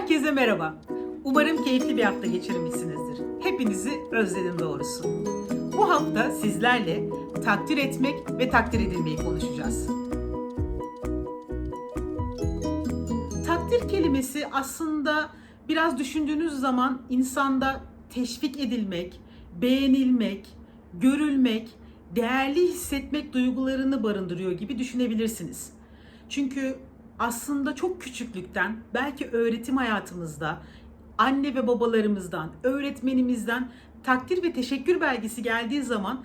Herkese merhaba. Umarım keyifli bir hafta geçirmişsinizdir. Hepinizi özledim doğrusu. Bu hafta sizlerle takdir etmek ve takdir edilmeyi konuşacağız. Takdir kelimesi aslında biraz düşündüğünüz zaman insanda teşvik edilmek, beğenilmek, görülmek, değerli hissetmek duygularını barındırıyor gibi düşünebilirsiniz. Çünkü aslında çok küçüklükten belki öğretim hayatımızda anne ve babalarımızdan, öğretmenimizden takdir ve teşekkür belgesi geldiği zaman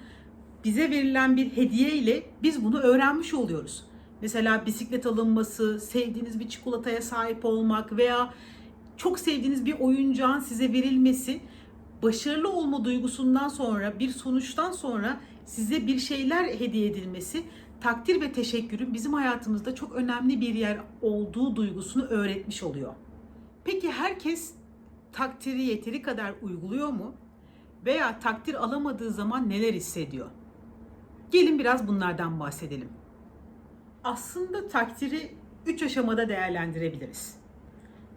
bize verilen bir hediye ile biz bunu öğrenmiş oluyoruz. Mesela bisiklet alınması, sevdiğiniz bir çikolataya sahip olmak veya çok sevdiğiniz bir oyuncağın size verilmesi başarılı olma duygusundan sonra bir sonuçtan sonra size bir şeyler hediye edilmesi takdir ve teşekkürün bizim hayatımızda çok önemli bir yer olduğu duygusunu öğretmiş oluyor. Peki herkes takdiri yeteri kadar uyguluyor mu? Veya takdir alamadığı zaman neler hissediyor? Gelin biraz bunlardan bahsedelim. Aslında takdiri 3 aşamada değerlendirebiliriz.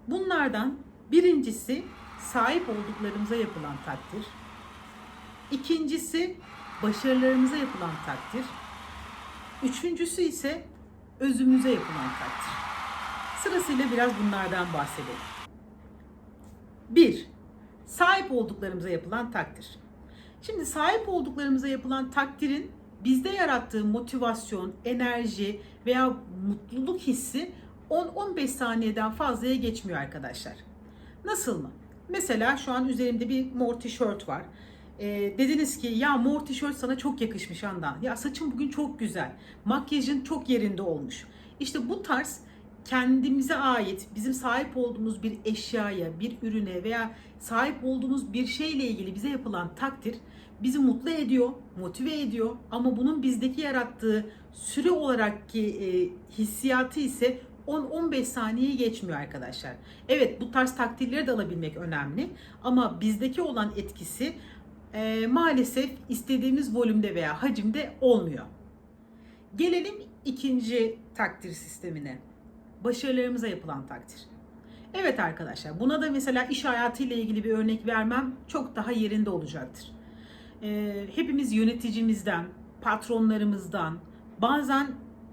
Bunlardan birincisi sahip olduklarımıza yapılan takdir. İkincisi başarılarımıza yapılan takdir. Üçüncüsü ise özümüze yapılan takdir. Sırasıyla biraz bunlardan bahsedelim. 1. Sahip olduklarımıza yapılan takdir. Şimdi sahip olduklarımıza yapılan takdirin bizde yarattığı motivasyon, enerji veya mutluluk hissi 10-15 saniyeden fazlaya geçmiyor arkadaşlar. Nasıl mı? Mesela şu an üzerimde bir mor tişört var. Ee, dediniz ki ya mor tişört sana çok yakışmış Handan. Ya saçın bugün çok güzel. Makyajın çok yerinde olmuş. İşte bu tarz kendimize ait bizim sahip olduğumuz bir eşyaya, bir ürüne veya sahip olduğumuz bir şeyle ilgili bize yapılan takdir bizi mutlu ediyor, motive ediyor ama bunun bizdeki yarattığı süre olarak ki e, hissiyatı ise 10-15 saniyeyi geçmiyor arkadaşlar. Evet bu tarz takdirleri de alabilmek önemli ama bizdeki olan etkisi e, maalesef istediğimiz volümde veya hacimde olmuyor. Gelelim ikinci takdir sistemine. Başarılarımıza yapılan takdir. Evet arkadaşlar buna da mesela iş hayatıyla ilgili bir örnek vermem çok daha yerinde olacaktır. Ee, hepimiz yöneticimizden, patronlarımızdan, bazen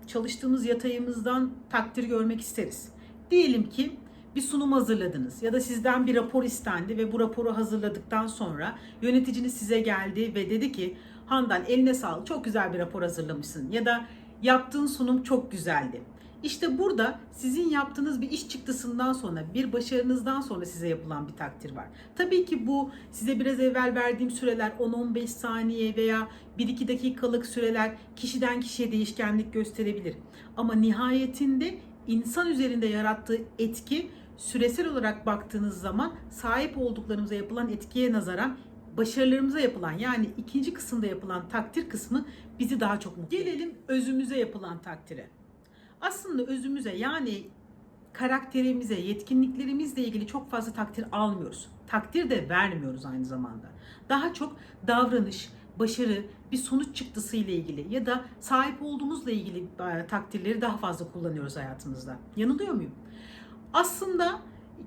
çalıştığımız yatayımızdan takdir görmek isteriz. Diyelim ki bir sunum hazırladınız ya da sizden bir rapor istendi ve bu raporu hazırladıktan sonra yöneticiniz size geldi ve dedi ki Handan eline sağlık çok güzel bir rapor hazırlamışsın ya da yaptığın sunum çok güzeldi. İşte burada sizin yaptığınız bir iş çıktısından sonra, bir başarınızdan sonra size yapılan bir takdir var. Tabii ki bu size biraz evvel verdiğim süreler 10-15 saniye veya 1-2 dakikalık süreler kişiden kişiye değişkenlik gösterebilir. Ama nihayetinde insan üzerinde yarattığı etki süresel olarak baktığınız zaman sahip olduklarımıza yapılan etkiye nazaran başarılarımıza yapılan yani ikinci kısımda yapılan takdir kısmı bizi daha çok mutlu. Gelelim özümüze yapılan takdire. Aslında özümüze yani karakterimize, yetkinliklerimizle ilgili çok fazla takdir almıyoruz. Takdir de vermiyoruz aynı zamanda. Daha çok davranış, başarı, bir sonuç çıktısı ile ilgili ya da sahip olduğumuzla ilgili e, takdirleri daha fazla kullanıyoruz hayatımızda. Yanılıyor muyum? Aslında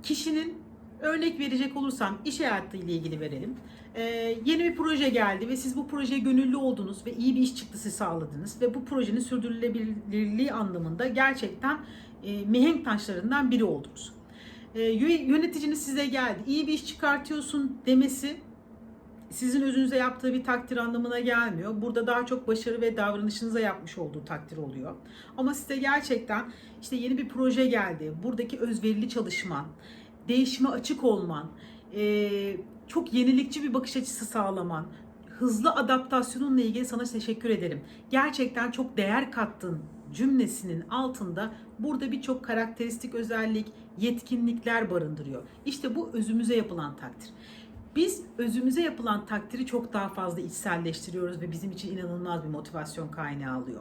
kişinin örnek verecek olursam iş hayatı ile ilgili verelim. Ee, yeni bir proje geldi ve siz bu projeye gönüllü oldunuz ve iyi bir iş çıktısı sağladınız ve bu projenin sürdürülebilirliği anlamında gerçekten e, mihenk taşlarından biri oldunuz. Ee, yöneticiniz size geldi, iyi bir iş çıkartıyorsun demesi sizin özünüze yaptığı bir takdir anlamına gelmiyor. Burada daha çok başarı ve davranışınıza yapmış olduğu takdir oluyor. Ama size gerçekten işte yeni bir proje geldi. Buradaki özverili çalışman, değişime açık olman, e, çok yenilikçi bir bakış açısı sağlaman, hızlı adaptasyonunla ilgili sana teşekkür ederim. Gerçekten çok değer kattın cümlesinin altında burada birçok karakteristik özellik, yetkinlikler barındırıyor. İşte bu özümüze yapılan takdir. Biz özümüze yapılan takdiri çok daha fazla içselleştiriyoruz ve bizim için inanılmaz bir motivasyon kaynağı alıyor.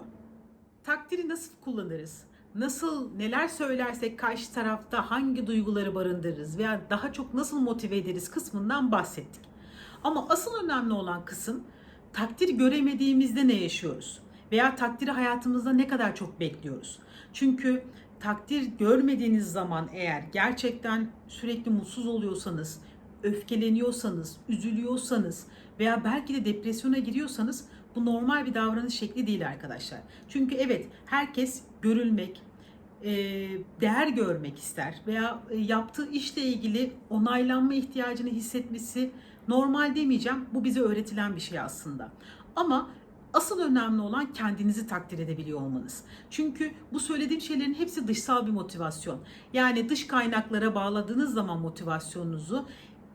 Takdiri nasıl kullanırız? Nasıl neler söylersek karşı tarafta hangi duyguları barındırırız veya daha çok nasıl motive ederiz kısmından bahsettik. Ama asıl önemli olan kısım takdir göremediğimizde ne yaşıyoruz? Veya takdiri hayatımızda ne kadar çok bekliyoruz? Çünkü takdir görmediğiniz zaman eğer gerçekten sürekli mutsuz oluyorsanız, öfkeleniyorsanız, üzülüyorsanız veya belki de depresyona giriyorsanız bu normal bir davranış şekli değil arkadaşlar. Çünkü evet herkes görülmek, e, değer görmek ister veya e, yaptığı işle ilgili onaylanma ihtiyacını hissetmesi normal demeyeceğim. Bu bize öğretilen bir şey aslında. Ama asıl önemli olan kendinizi takdir edebiliyor olmanız. Çünkü bu söylediğim şeylerin hepsi dışsal bir motivasyon. Yani dış kaynaklara bağladığınız zaman motivasyonunuzu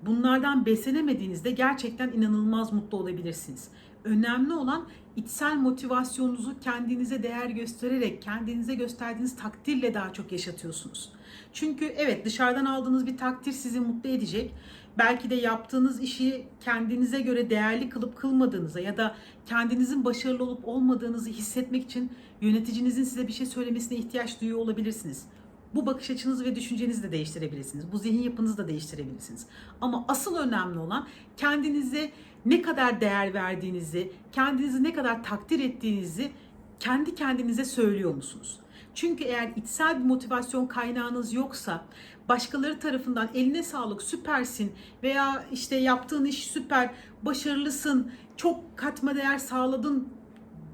bunlardan beslenemediğinizde gerçekten inanılmaz mutlu olabilirsiniz. Önemli olan içsel motivasyonunuzu kendinize değer göstererek, kendinize gösterdiğiniz takdirle daha çok yaşatıyorsunuz. Çünkü evet dışarıdan aldığınız bir takdir sizi mutlu edecek. Belki de yaptığınız işi kendinize göre değerli kılıp kılmadığınıza ya da kendinizin başarılı olup olmadığınızı hissetmek için yöneticinizin size bir şey söylemesine ihtiyaç duyuyor olabilirsiniz. Bu bakış açınızı ve düşüncenizi de değiştirebilirsiniz. Bu zihin yapınızı da değiştirebilirsiniz. Ama asıl önemli olan kendinize ne kadar değer verdiğinizi, kendinizi ne kadar takdir ettiğinizi kendi kendinize söylüyor musunuz? Çünkü eğer içsel bir motivasyon kaynağınız yoksa başkaları tarafından eline sağlık süpersin veya işte yaptığın iş süper, başarılısın, çok katma değer sağladın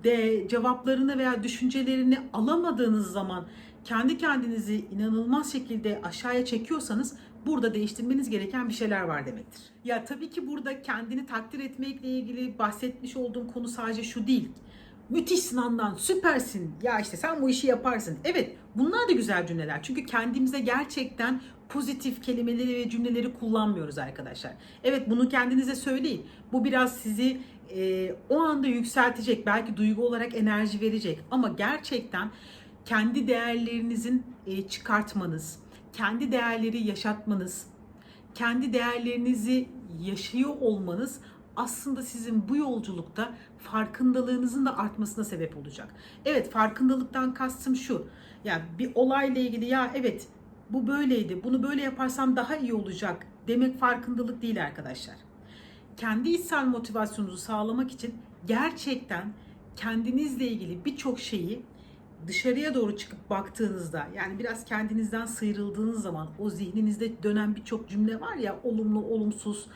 de cevaplarını veya düşüncelerini alamadığınız zaman kendi kendinizi inanılmaz şekilde aşağıya çekiyorsanız burada değiştirmeniz gereken bir şeyler var demektir. Ya tabii ki burada kendini takdir etmekle ilgili bahsetmiş olduğum konu sadece şu değil. Müthişsin Handan, süpersin. Ya işte sen bu işi yaparsın. Evet, bunlar da güzel cümleler. Çünkü kendimize gerçekten pozitif kelimeleri ve cümleleri kullanmıyoruz arkadaşlar. Evet, bunu kendinize söyleyin. Bu biraz sizi e, o anda yükseltecek, belki duygu olarak enerji verecek. Ama gerçekten kendi değerlerinizin e, çıkartmanız, kendi değerleri yaşatmanız, kendi değerlerinizi yaşıyor olmanız aslında sizin bu yolculukta farkındalığınızın da artmasına sebep olacak. Evet farkındalıktan kastım şu. Yani bir olayla ilgili ya evet bu böyleydi. Bunu böyle yaparsam daha iyi olacak demek farkındalık değil arkadaşlar. Kendi içsel motivasyonunuzu sağlamak için gerçekten kendinizle ilgili birçok şeyi dışarıya doğru çıkıp baktığınızda yani biraz kendinizden sıyrıldığınız zaman o zihninizde dönen birçok cümle var ya olumlu, olumsuz,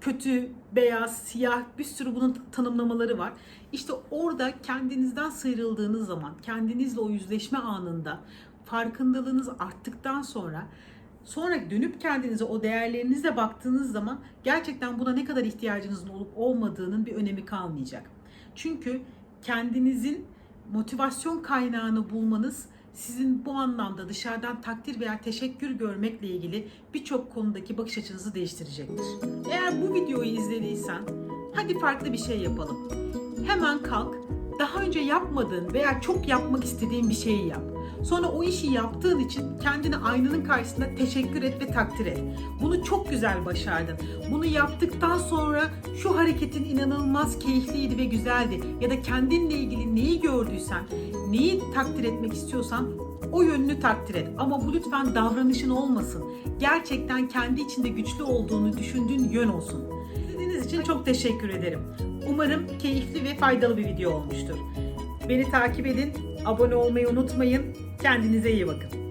kötü, beyaz, siyah bir sürü bunun tanımlamaları var. İşte orada kendinizden sıyrıldığınız zaman, kendinizle o yüzleşme anında farkındalığınız arttıktan sonra sonra dönüp kendinize o değerlerinizle baktığınız zaman gerçekten buna ne kadar ihtiyacınızın olup olmadığının bir önemi kalmayacak. Çünkü kendinizin motivasyon kaynağını bulmanız sizin bu anlamda dışarıdan takdir veya teşekkür görmekle ilgili birçok konudaki bakış açınızı değiştirecektir. Eğer bu videoyu izlediysen hadi farklı bir şey yapalım. Hemen kalk, daha önce yapmadığın veya çok yapmak istediğin bir şeyi yap. Sonra o işi yaptığın için kendini aynanın karşısında teşekkür et ve takdir et. Bunu çok güzel başardın. Bunu yaptıktan sonra şu hareketin inanılmaz keyifliydi ve güzeldi. Ya da kendinle ilgili neyi gördüysen, neyi takdir etmek istiyorsan o yönünü takdir et. Ama bu lütfen davranışın olmasın. Gerçekten kendi içinde güçlü olduğunu düşündüğün yön olsun. İzlediğiniz için çok teşekkür ederim. Umarım keyifli ve faydalı bir video olmuştur. Beni takip edin, abone olmayı unutmayın. Kendinize iyi bakın.